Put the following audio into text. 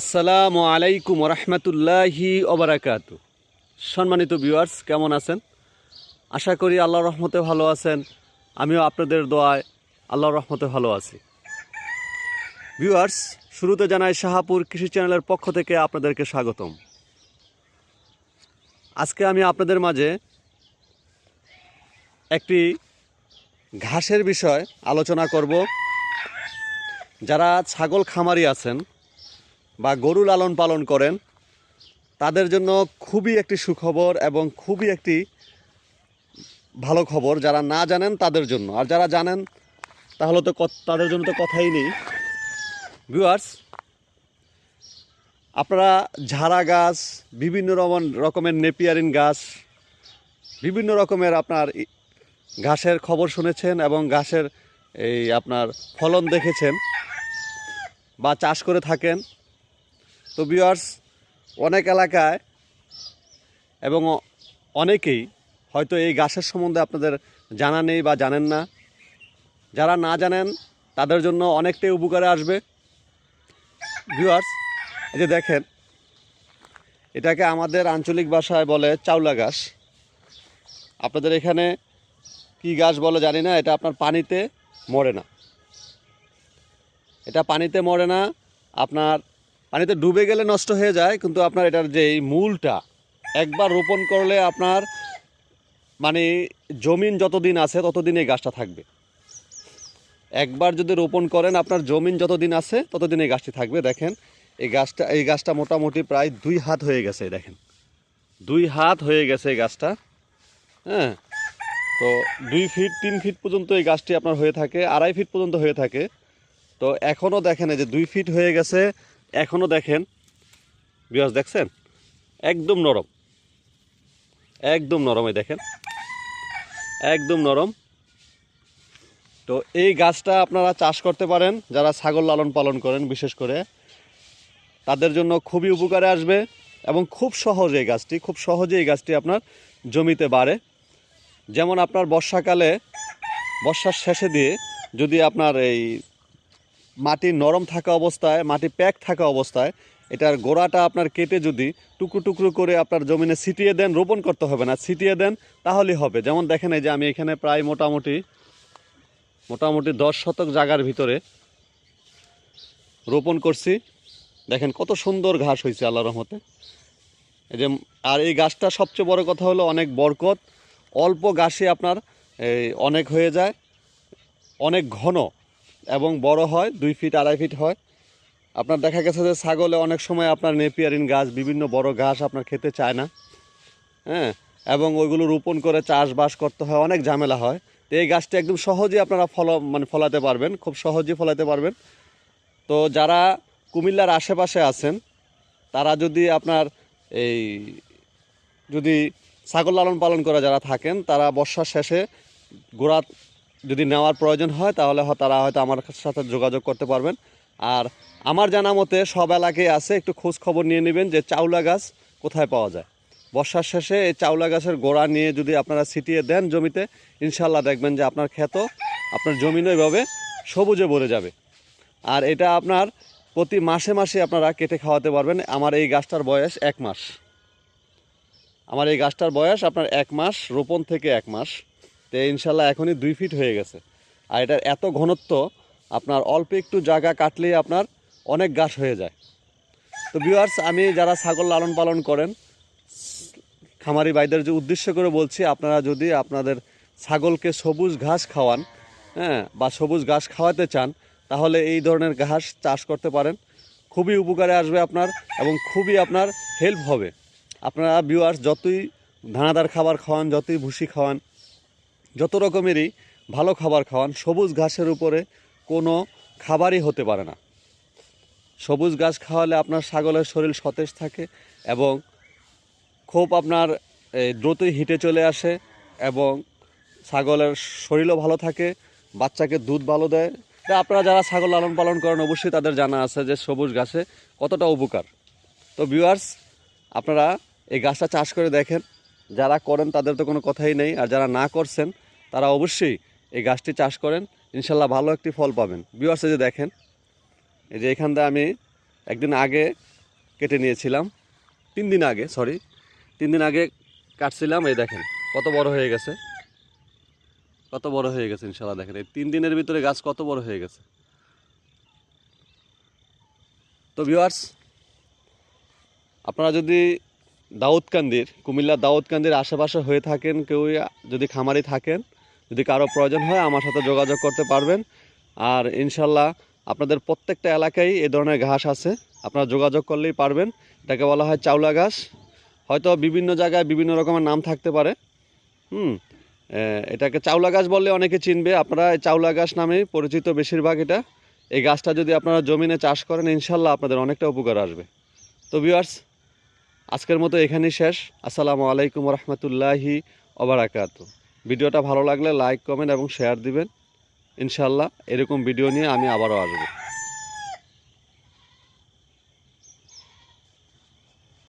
আসসালামু আলাইকুম রহমতুল্লাহি ওবরাকাত। সম্মানিত ভিউয়ার্স কেমন আছেন? আশা করি আল্লাহর রহমতে ভালো আছেন। আমিও আপনাদের দোয়ায় আল্লাহর রহমতে ভালো আছি। ভিউয়ার্স শুরুতে জানাই শাহাপুর কৃষি চ্যানেলের পক্ষ থেকে আপনাদেরকে স্বাগতম। আজকে আমি আপনাদের মাঝে একটি ঘাসের বিষয় আলোচনা করব। যারা ছাগল খামারি আছেন বা গরু লালন পালন করেন, তাদের জন্য খুবই একটি সুখবর এবং খুবই একটি ভালো খবর। যারা না জানেন তাদের জন্য। আর যারা জানেন, তাহলে তো তাদের জন্য তো কথাই নেই। ভিউয়ার্স আপনারা ঝাড়া গাছ, বিভিন্ন রকম রকমের নেপিয়ারিন গাছ, বিভিন্ন রকমের আপনার ঘাসের খবর শুনেছেন এবং ঘাসের এই আপনার ফলন দেখেছেন বা চাষ করে থাকেন। তো ভিউয়ার্স অনেক এলাকায় এবং অনেকেই হয়তো এই গাছের সম্বন্ধে আপনাদের জানা নেই বা জানেন না। যারা না জানেন, তাদের জন্য অনেকটাই উপকারে আসবে। ভিউয়ার্স এই যে দেখেন, এটাকে আমাদের আঞ্চলিক ভাষায় বলে চাউলা গাছ। আপনাদের এখানে কি গাছ বলে জানি না, এটা আপনার পানিতে মরে না। এটা পানিতে মরে না, আপনার পানিতে ডুবে গেলে নষ্ট হয়ে যায়, কিন্তু আপনার এটার যে মূলটা, একবার রোপণ করলে আপনার মানে জমিন যতদিন আছে, ততদিন এই গাছটা থাকবে। একবার যদি রোপণ করেন, আপনার জমিন যতদিন আছে, ততদিন এই গাছটি থাকবে। দেখেন, এই গাছটা এই গাছটা মোটামুটি প্রায় দুই হাত হয়ে গেছে, দেখেন। দুই হাত হয়ে গেছে এই গাছটা হ্যাঁ। তো দুই ফিট, তিন ফিট পর্যন্ত এই গাছটি আপনার হয়ে থাকে, আড়াই ফিট পর্যন্ত হয়ে থাকে। তো এখনও দেখেন যে দুই ফিট হয়ে গেছে এখনও দেখেন বিয়াস দেখছেন? একদম নরম। একদম নরম দেখেন। একদম নরম। তো এই গাছটা আপনারা চাষ করতে পারেন, যারা ছাগল লালন পালন করেন বিশেষ করে। তাদের জন্য খুবই উপকারে আসবে এবং খুব সহজ এই গাছটি, খুব সহজে এই গাছটি আপনার জমিতে বাড়ে। যেমন আপনার বর্ষাকালে, বর্ষার শেষে দিয়ে যদি আপনার এই মাটি নরম থাকা অবস্থায়, মাটি প্যাক থাকা অবস্থায়, এটার গোড়াটা আপনার কেটে যদি টুকরো টুকরো করে আপনার জমিনে ছিটিয়ে দেন, রোপণ করতে হবে না, ছিটিয়ে দেন, তাহলেই হবে। যেমন দেখেন এই যে আমি এখানে প্রায় মোটামুটি মোটামুটি দশ শতক জায়গার ভিতরে রোপণ করছি। দেখেন কত সুন্দর ঘাস হয়েছে আল্লাহ রহমতে। এই যে, আর এই গাছটা সবচেয়ে বড় কথা হলো অনেক বরকত, অল্প গাছে আপনার এই অনেক হয়ে যায়, অনেক ঘন। এবং বড় হয়, দুই ফিট আড়াই ফিট হয়। আপনার দেখা গেছে যে ছাগলে অনেক সময় আপনার নেপিয়ারিন গাছ, বিভিন্ন বড় ঘাস আপনার খেতে চায় না। হ্যাঁ এবং ওইগুলো রোপণ করে চাষবাস করতে হয়, অনেক ঝামেলা হয়। তো এই গাছটা একদম সহজেই আপনারা ফল মানে ফলাতে পারবেন, খুব সহজেই ফলাতে পারবেন। তো যারা কুমিল্লার আশেপাশে আছেন, তারা যদি আপনার এই, যদি ছাগল লালন পালন করে যারা থাকেন, তারা বর্ষার শেষে গোড়া যদি নেওয়ার প্রয়োজন হয়, তাহলে তারা হয়তো আমার সাথে যোগাযোগ করতে পারবেন। আর আমার জানা মতে সব এলাকায় আছে, একটু খোঁজ খবর নিয়ে নেবেন যে চাউলা গাছ কোথায় পাওয়া যায়। বর্ষার শেষে এই চাউলা গাছের গোড়া নিয়ে যদি আপনারা ছিটিয়ে দেন জমিতে ইনশাল্লাহ দেখবেন যে আপনার ক্ষেত, আপনার জমিনও এভাবে সবুজে ভরে যাবে। আর এটা আপনার প্রতি মাসে মাসে আপনারা কেটে খাওয়াতে পারবেন। আমার এই গাছটার বয়স এক মাস। আমার এই গাছটার বয়স আপনার এক মাস, রোপণ থেকে এক মাস। তো ইনশাল্লাহ এখনই দুই ফিট হয়ে গেছে। আর এটার এত ঘনত্ব, আপনার অল্প একটু জায়গা কাটলেই আপনার অনেক গাছ হয়ে যায়। তো ভিউয়ার্স আমি যারা ছাগল লালন পালন করেন, খামারি ভাইদের যে উদ্দেশ্য করে বলছি, আপনারা যদি আপনাদের ছাগলকে সবুজ ঘাস খাওয়ান হ্যাঁ বা সবুজ ঘাস খাওয়াতে চান, তাহলে এই ধরনের ঘাস চাষ করতে পারেন। খুবই উপকারে আসবে আপনার এবং খুবই আপনার হেল্প হবে। আপনারা ভিউয়ার্স যতই দানাদার খাবার খাওয়ান, যতই ভুসি খাওয়ান যত রকমেরই ভালো খাবার খাওয়ান, সবুজ ঘাসের উপরে কোনো খাবারই হতে পারে না। সবুজ ঘাস খাওয়ালে আপনার ছাগলের শরীর সতেজ থাকে এবং খুব আপনার দ্রুতই হিটে চলে আসে এবং ছাগলের শরীরও ভালো থাকে, বাচ্চাকে দুধ ভালো দেয়। তা আপনারা যারা ছাগল লালন পালন করেন, অবশ্যই তাদের জানা আছে যে সবুজ ঘাসে কতটা উপকার। তো ভিউয়ার্স আপনারা এই গাছটা চাষ করে দেখেন। যারা করেন তাদের তো কোনো কথাই নেই, আর যারা না করছেন, তারা অবশ্যই এই গাছটি চাষ করেন, ইনশাল্লাহ ভালো একটি ফল পাবেন। ভিউয়ার্সে যে দেখেন, এই যে এখান থেকে আমি একদিন আগে কেটে নিয়েছিলাম, তিন দিন আগে সরি তিন দিন আগে কাটছিলাম, এই দেখেন, কত বড় হয়ে গেছে। কত বড় হয়ে গেছে, ইনশাল্লাহ দেখেন, এই তিন দিনের ভিতরে গাছ কত বড় হয়ে গেছে। তো ভিউয়ার্স আপনারা যদি দাউদকান্দির কুমিল্লা দাউদকান্দির আশেপাশে হয়ে থাকেন কেউ, যদি খামারি থাকেন, যদি কারও প্রয়োজন হয় আমার সাথে যোগাযোগ করতে পারবেন। আর ইনশাল্লাহ আপনাদের প্রত্যেকটা এলাকায় এ ধরনের ঘাস আছে, আপনারা যোগাযোগ করলেই পারবেন। এটাকে বলা হয় চাউলা ঘাস। হয়তো বিভিন্ন জায়গায় বিভিন্ন রকমের নাম থাকতে পারে। হুম এটাকে চাউলা গাছ বললে অনেকে চিনবে। আপনারা চাউলা গাছ নামেই পরিচিত বেশিরভাগ এটা। এই গাছটা যদি আপনারা জমিনে চাষ করেন, ইনশাল্লাহ আপনাদের অনেকটা উপকার আসবে। তো ভিউয়ার্স আজকের মতো এখানেই শেষ। আসসালামু আলাইকুম রহমতুল্লাহি ওবরাকাত ভিডিওটা ভালো লাগলে লাইক, কমেন্ট এবং শেয়ার দিবেন। ইনশাল্লাহ এরকম ভিডিও নিয়ে আমি আবারও আসব।